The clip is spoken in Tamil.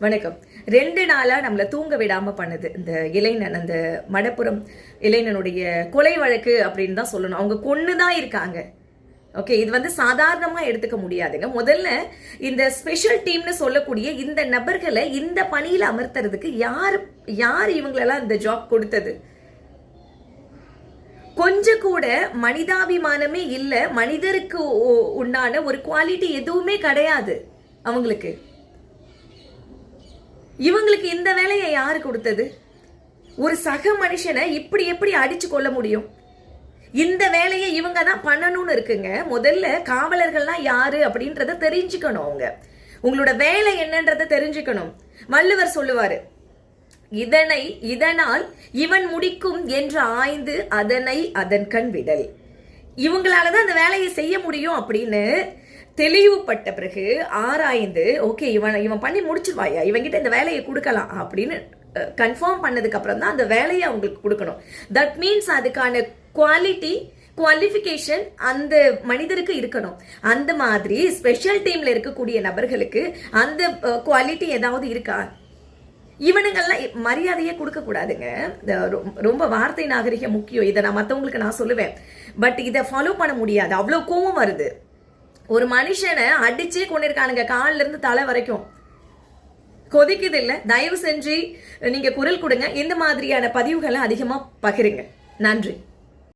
வணக்கம். ரெண்டு நாளாக நம்மளை தூங்க விடாமல் பண்ணுது. இந்த இளைஞன் அந்த மடப்புறம் இளைஞனுடைய கொலை வழக்கு அப்படின்னு தான் சொல்லணும். அவங்க கொண்டு தான் இருக்காங்க. ஓகே இது வந்து சாதாரணமாக எடுத்துக்க முடியாதுங்க. முதல்ல இந்த ஸ்பெஷல் டீம்னு சொல்லக்கூடிய இந்த நபர்களை இந்த பணியில் அமர்த்துறதுக்கு யார் யார் இவங்களெல்லாம் இந்த ஜாப் கொடுத்தது? கொஞ்சம் கூட மனிதாபிமானமே இல்லை. மனிதருக்கு உ- உண்டான ஒரு குவாலிட்டி எதுவுமே கிடையாது அவங்களுக்கு. இவங்களுக்கு இந்த வேலையை யார் கொடுத்தது? ஒரு சக மனுஷனை இப்படி எப்படி அடிச்சு கொள்ள முடியும்? இந்த வேலையை இவங்க தான் பண்ணணும்னு இருக்குங்க. முதல்ல காவலர்கள்லாம் யாரு அப்படின்றத தெரிஞ்சுக்கணும் அவங்க. உங்களோட வேலை என்னன்றத தெரிஞ்சுக்கணும். வள்ளுவர் சொல்லுவாரு இதனை இதனால் இவன் முடிக்கும் என்று ஆய்ந்து அதனை அதன் கண் விடல். இவங்களால தான் அந்த வேலையை செய்ய முடியும் அப்படின்னு தெளிவுபட்ட பிறகு ஆராய்ந்து ஓகே இவன் இவன் பண்ணி முடிச்சிருவாயா? இவன்கிட்ட இந்த வேலையை கொடுக்கலாம். அப்படின்னு கன்ஃபார்ம் பண்ணதுக்கு அப்புறம் தான் அந்த வேலையை அவங்களுக்கு கொடுக்கணும். தட் மீன்ஸ் அதுக்கான குவாலிட்டி குவாலிஃபிகேஷன் அந்த மனிதருக்கு இருக்கணும். அந்த மாதிரி ஸ்பெஷல் டீம்ல இருக்கக்கூடிய நபர்களுக்கு அந்த குவாலிட்டி ஏதாவது இருக்கா? இவனுங்கெல்லாம் மரியாதையே கொடுக்க கூடாதுங்க. ரொம்ப வார்த்தை நாகரிகம் முக்கியம். இதை நான் மற்றவங்களுக்கு நான் சொல்லுவேன். பட் இதை ஃபாலோ பண்ண முடியாது. அவ்வளோ கோவம் வருது. ஒரு மனுஷனை அடிச்சே கொண்டிருக்கானுங்க கால்ல இருந்து தலை வரைக்கும். கொதிக்குது இல்ல தயவு செஞ்சு நீங்க குரல் கொடுங்க. இந்த மாதிரியான பதிவுகளை அதிகமா பகிருங்க. நன்றி.